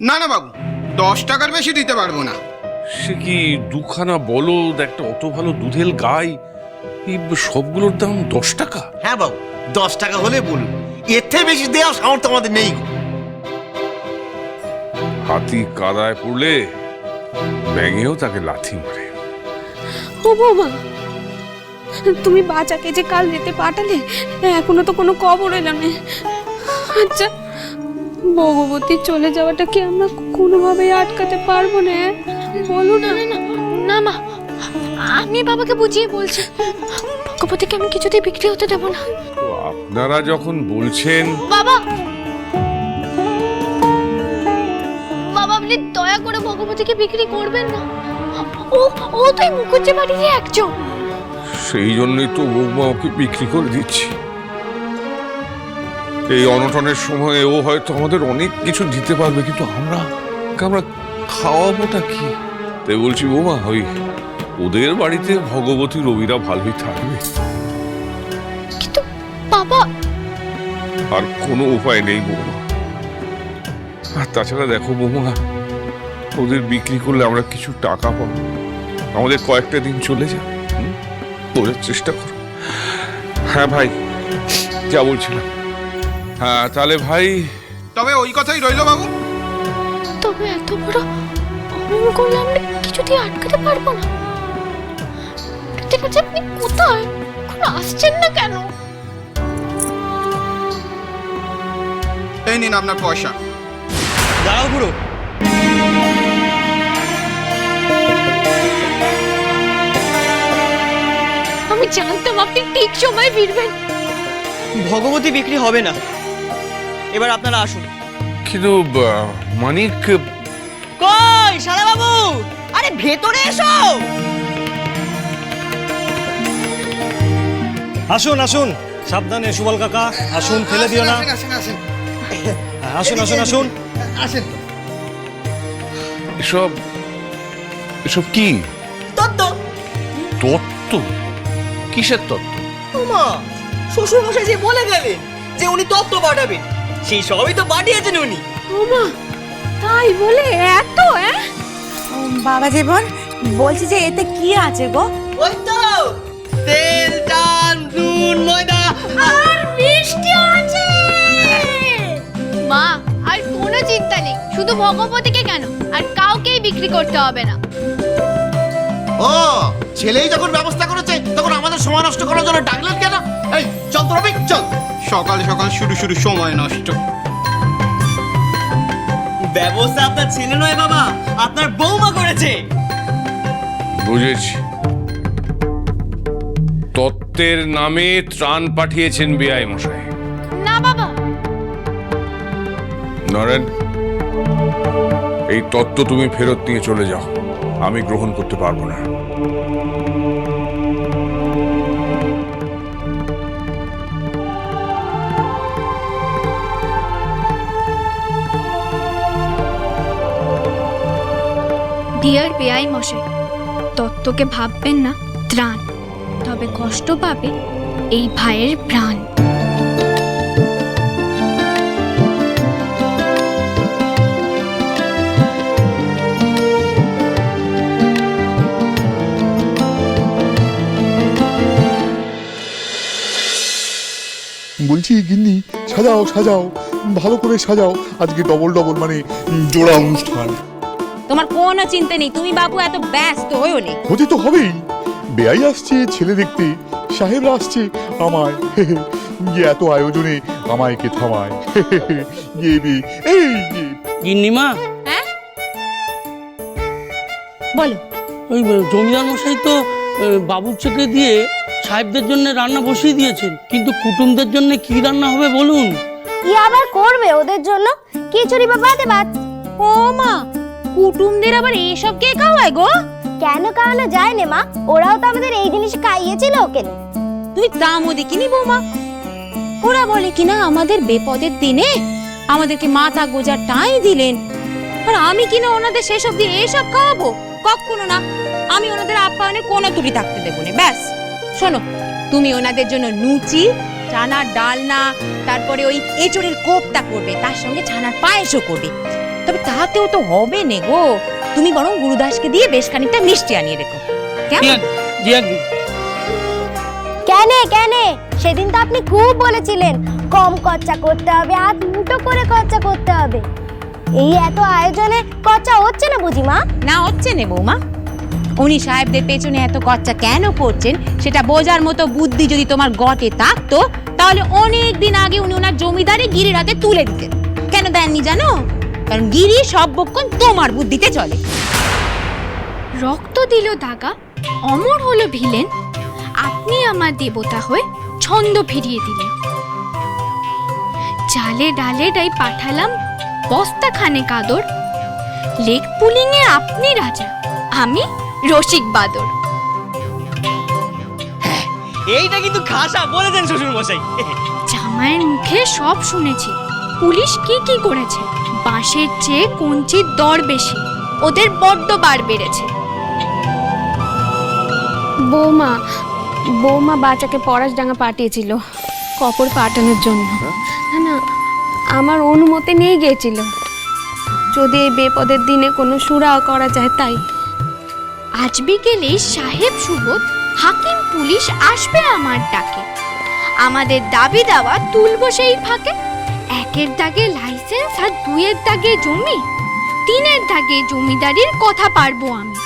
না না বাবু দশ টাকার বেশি দিতে পারব না। সে কি দুখানা বলদ একটা অত ভালো দুধের গাই এই সবগুলোর দাম দশ টাকা? হ্যাঁ বাবু দশ টাকা হলে বলুন এর থেকে বেশি দেওয়ার সামর্থ্য আমাদের নেই। হাতি কাদায় পড়লে ব্যাঙেও তাকে লাথি মারে। ও বৌমা তুমি বাচ্চাকে যে কাল রেতে পাঠালে এখনও তো কোনো খবর এলো না। আচ্ছা ভগবতী চলে যাওয়াটা কি আমরা কোনোভাবেই আটকাতে পারব না বলো না। না না মা আমি বাবাকে বুঝিয়ে বলছি। ভগবতীকে আমি কিছুতেই বিক্রি হতে দেবো না। আপনারা যখন বলছেন বাবা! বাবা আপনি দয়া করে ভগবতীকে বিক্রি করবেন না। ও ও তো এই মুখুজ্জে বাড়িরই একজন। সেই জন্যই তো বৌমা ওকে বিক্রি করে দিচ্ছি। এই অনটনের সময়ে ও হয়তো আমাদের অনেক কিছু দিতে পারবে কিন্তু আমরা আমরা খাওয়াবোটা কি? তাই বলছি বৌমা ওই ওদের বাড়িতে ভগবতী রবিরা ভালোই থাকবে। কিন্তু বাবা আর কোনো উপায় নেই বৌমা। আর তাছাড়া দেখো বৌমা ওদের বিক্রি করলে আমরা কিছু টাকা পাবো। আমাদের কয়েকটা দিন চলে যাবে হুম? বোঝার চেষ্টা করো হ্যাঁ ভাই যা বলছিলাম। হ্যাঁ তাহলে ভাই। তবে ওই কথাই রইল বাবু। তবে এত বড় অমঙ্গল করলে আমরা কিছুতেই আটকাতে পারব না। ঠিক আছে আপনি কোথায়? এখন আসছেন না কেন? এই নিন আপনার পয়সা। দাঁড়াও বুড়ো। আমি জানতাম আপনি ঠিক সময় ফিরবেন। ভগবতী বিক্রি হবে না। এবার আপনারা আসুন। কিন্তু মানিক কই সারা বাবু আরে ভেতরে এসো! আসুন আসুন। সাবধানে সুবল কাকা। আসুন ফেলে দিও না। আসুন আসুন আসুন। আসুন এসব এসব কি? তত্ত্ব। তত্ত্ব? কিসের তত্ত্ব? ওমা শ্বশুর মশাই যে বলে গেলেন যে উনি তত্ত্ব পাঠাবেন। সেই সবই তো পাঠিয়েছেন উনি। ওমা তাই বলে এত হ্যাঁ বাবা জীবন বলছি যে এতে কি আছে গো? ওই তো তেল চাল নুন ময়দা। আর মিষ্টি আছে! মা আর কোনো চিন্তা নেই শুধু ভগবতীকে কেন? আর কাউকেই বিক্রি করতে হবে না। ও ছেলেই যখন ব্যবস্থা করেছে তখন আমাদের সময় নষ্ট করার জন্য ডাকলেন কেন? এই চল তো রবি চল। সকাল সকাল শুরু শুরু সময় নষ্ট। ব্যবস্থা আপনার ছেলে নয় বাবা আপনার বৌমা করেছে। বুঝেছি। তত্ত্বের নামে ত্রাণ পাঠিয়েছেন বিআই মশাই। না বাবা। নরেন এই তত্ত্ব তুমি ফেরত নিয়ে চলে যাও। আমি গ্রহণ করতে পারব না। ডিয়ার বেআই মশাই। তত্ত্বকে ভাববেন না, ত্রাণ। তবে কষ্ট পাবে এই ভাইয়ের প্রাণ। বলছি, গিন্নি, সাজাও সাজাও, ভালো করে সাজাও। আজকে ডবল ডবল মানে জোড়া অনুষ্ঠান। তোমার কোনো চিন্তা নেই তুমি বাবু এত ব্যস্ত হয়েও নেই। হতে তো হবেই। বেয়াই আসছে ছেলে দেখতে সাহেবরা আসছে আমায়। যে এত আয়োজনে আমায় কে থামায়। এই যে। গিন্নিমা? হ্যাঁ? বলো। ওই জমিদার মশাই তো বাবুর চোখে দিয়ে সাহেবদের জন্য রান্না বসিয়ে দিয়েছেন। কিন্তু কুটুমদের জন্য কি রান্না হবে বলুন? কি আবার করবে ওদের জন্য? খিচুড়ি বা ভাতে ভাত। ও মা কুটুমদের আবার এসব কে খাওয়ায় গো? কেন খাওয়ানো যায় না মা? ওরাও তো আমাদের এই জিনিস খাইয়েছিল ওকে তুই দামও দেখিনি বৌমা। ওরা বলে কিনা আমাদের বেপদের দিনে আমাদেরকে মাথা গোজার টাই দিলেন। আর আমি কিনা ওনাদের সেসব দিয়ে এসব খাওয়াবো? কখনো না। আমি ওনাদের আপ্যায়নে কোনো ত্রুটি থাকতে দেবো না ব্যাস। শোনো তুমি ওনাদের জন্য লুচি চানার ডালনা তারপরে ওই এঁচড়ের কোপ্তা করবে তার সঙ্গে ছানার পায়েসও করবে। তবে তাতেও তো হবে নে গো। তুমি বরং গুরুদাসকে দিয়ে বেশ খানিকটা মিষ্টি আনিয়ে রেখো। কেমন? কেন কেন? সেদিন তো আপনি খুব বলেছিলেন কম খরচা করতে হবে আর দুটো করে খরচা করতে হবে। এই এত আয়োজনে খরচা হচ্ছে না বুঝি মা না হচ্ছে নে বৌমা। উনি সাহেবদের পেছনে এত খরচা কেন করছেন সেটা বোঝার মতো বুদ্ধি যদি তোমার গটে থাকতো তাহলে অনেক দিন আগে উনি ওনার জমিদারি গিরির হাতে তুলে দিতেন। কেন দেননি জানো? কারণ গিরি সব বক্ষণ তোমার বুদ্ধিতে চলে। রক্ত দিল দাগা অমর হলো ভিলেন। আপনি আমার দেবতা হয়ে ছন্দ ফিরিয়ে দিলেন। চালে ডালে ডাই পাঠালাম বস্তা খানে কাদর লেগ পুলিং এ আপনি রাজা আমি রসিক বাদর। এইটা কিন্তু খাসা বলেছেন শ্বশুর মশাই জামাইয়ের মুখে সব শুনেছি। পুলিশ কি কি করেছে? বাঁশের চেয়ে কঞ্চির দর বেশি। ওদের বড্ড বার বেড়েছে। বৌমা বৌমা বাচ্চাকে পরাশডাঙ্গা পাঠিয়েছিল। কপড় পাঠানোর জন্য। না না আমার অনুমতি নিয়ে গিয়েছিল। যদি এই বেপদের দিনে কোনো সুরা করা যায় তাই। আজ বিকেলে সাহেব সুবোধ হাকিম পুলিশ আসবে আমার ডাকে। আমাদের দাবি দাওয়া তুলব সেই ফাঁকে। একের দাগে লাইসেন্স আর দুইয়ের দাগে জমি? তিনের দাগে জমিদারির কথা পারব আমি।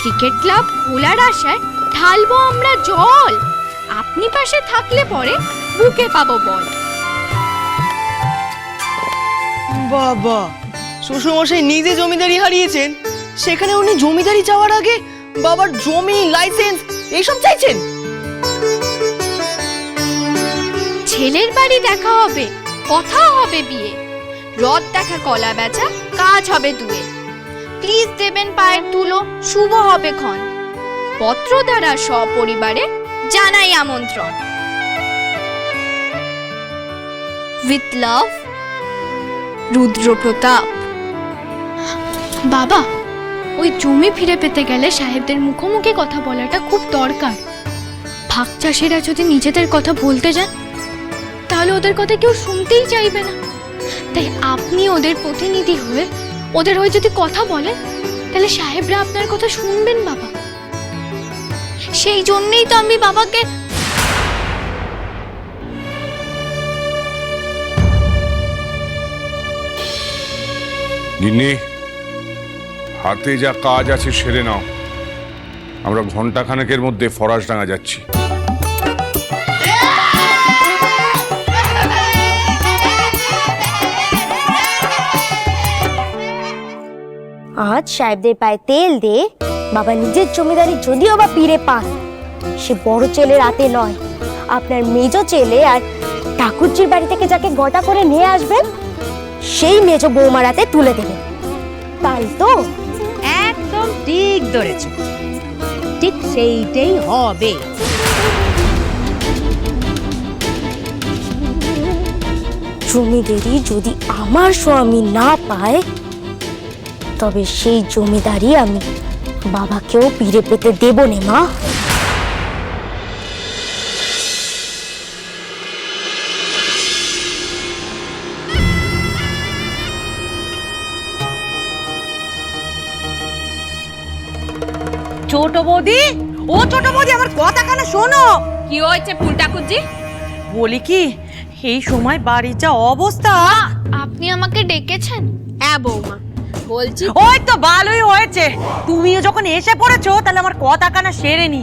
ক্রিকেট ক্লাব খোলার আশায় ঢালবো আমরা জল। আপনি পাশে থাকলে পরে বুকে পাবো বল। বাবা শ্বশুরমশাই নিজে জমিদারি হারিয়েছেন। সেখানে উনি জমিদারি যাওয়ার আগে বাবার জমি লাইসেন্স এইসব চাইছেন? ছেলের বাড়ি দেখা হবে। কথাও হবে বিয়ে। রদ দেখা কলা বেচা, কাজ হবে দুয়ে। প্লিজ দেবেন পায়ের তুলো, শুভ হবে ক্ষণ। পত্র দ্বারা সপরিবারে জানাই আমন্ত্রণ। With love Rudra Pratap. বাবা, ওই জমি ফিরে পেতে গেলে সাহেবদের মুখোমুখি কথা বলাটা খুব দরকার। ভাগ চাষিরা যদি নিজেদের কথা বলতে যান তাহলে ওদের কথা কেউ শুনতেই চাইবে না। তাই আপনি ওদের প্রতিনিধি হয়ে ওদের হয়ে যদি কথা বলেন, তাহলে সাহেবরা আপনার কথা শুনবেন বাবা। সেই জন্যই তো আমি বাবাকে গিন্নি, হাতে যা কাজ আছে সেরে নাও। আমরা ঘণ্টা খানেকের মধ্যে ফরাসডাঙ্গা যাচ্ছি। আজ সাহেবদের পায়ে তেল দিয়ে বাবা নিজের জমিদারি যদিও বা ফিরে পান সে বড় ছেলে রাতে নয়। আপনার মেজ ছেলে আর ঠাকুরজির বাড়ি থেকে যাকে গটা করে নিয়ে আসবেন সেই মেজ বৌমার হাতে তুলে দেবেন। তাই তো? একদম ঠিক ধরেছ। ঠিক সেইটাই হবে। জমিদারি যদি আমার স্বামী না পায় তবে সেই জমিদারি আমি। বাবাকেও পিড়ে পেতে দেব নে মা। ছোট বৌদি ও ছোট বৌদি আমার কথাখানা শোনো? কি হয়েছে ফুল ঠাকুরজি বলি কি এই সময় বাড়ির যা অবস্থা। আপনি আমাকে ডেকেছেন? হ্যাঁ বৌমা। বলছি। ওই তো ভালোই হয়েছে। তুমিও যখন এসে পড়েছো তাহলে আমার কথা কানা সেরে নি।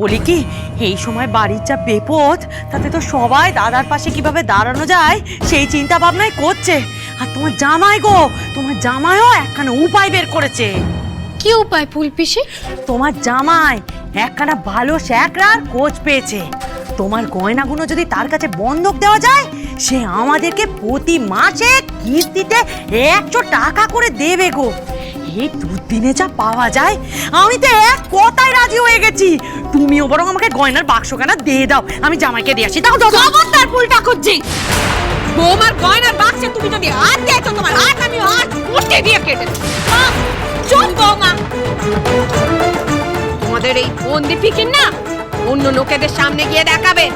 বলি কি এই সময় বাড়ির যা বিপদ তাতে তো সবাই দাদার পাশে কীভাবে দাঁড়ানো যায় সেই চিন্তা ভাবনাই করছে। আর তোমার জামাই গো তোমার জামাইও একখানা উপায় বের করেছে। কি উপায় ফুল পিসি? তোমার জামাই একখানা ভালো শ্যাকরার কোচ পেয়েছে। তোমার গয়নাগুলো যদি তার কাছে বন্ধক দেওয়া যায় সে আমাদেরকে প্রতি মাসে কিস্তিতে একশো টাকা করে দেবে গো। এই দুদিনে যা পাওয়া যায়, আমি তো এক কথায় রাজি হয়ে গেছি। তুমিও বরং আমাকে গয়নার বাক্স কেনা দিয়ে দাও, আমি জামাইকে দিয়ে আসি। দাও দাও দাও। খবরদার ফুল ঠাকুরজি বৌমার গয়নার বাক্সে তুমি যদি হাত দিয়েছ, তোমার হাত আমি হাত উঠে দিয়ে কেটে। চুপ বৌমা। তোমাদের এই বন্দি ফিকির না, অন্য লোকেদের সামনে গিয়ে দেখাবে।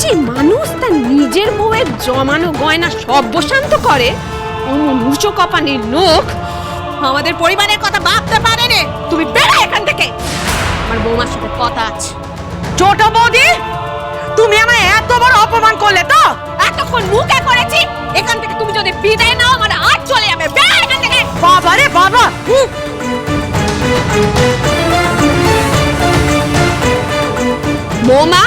যে মানুষ তার নিজের বউয়ের জমানো গয়না সব বসান্ত করে কোনো মুচো কপানির লোক আমাদের পরিবারের কথা ভাবতে পারে রে তুমি বেরো এখান থেকে। আমার বৌমার সাথে কথা আছে। ছোট বৌদি তুমি আমায় এত বড় অপমান করলে তো? এতক্ষণ মুখে করেছি। এখান থেকে তুমি যদি বিদায় নাও আমার আর চলে যাবে। বেরো এখান থেকে। বাবা রে বাবা। বৌমা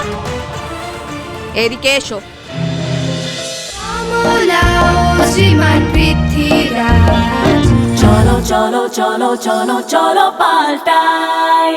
এদিকে এসো। চলো চলো চলো চলো চলো পাল্টাই।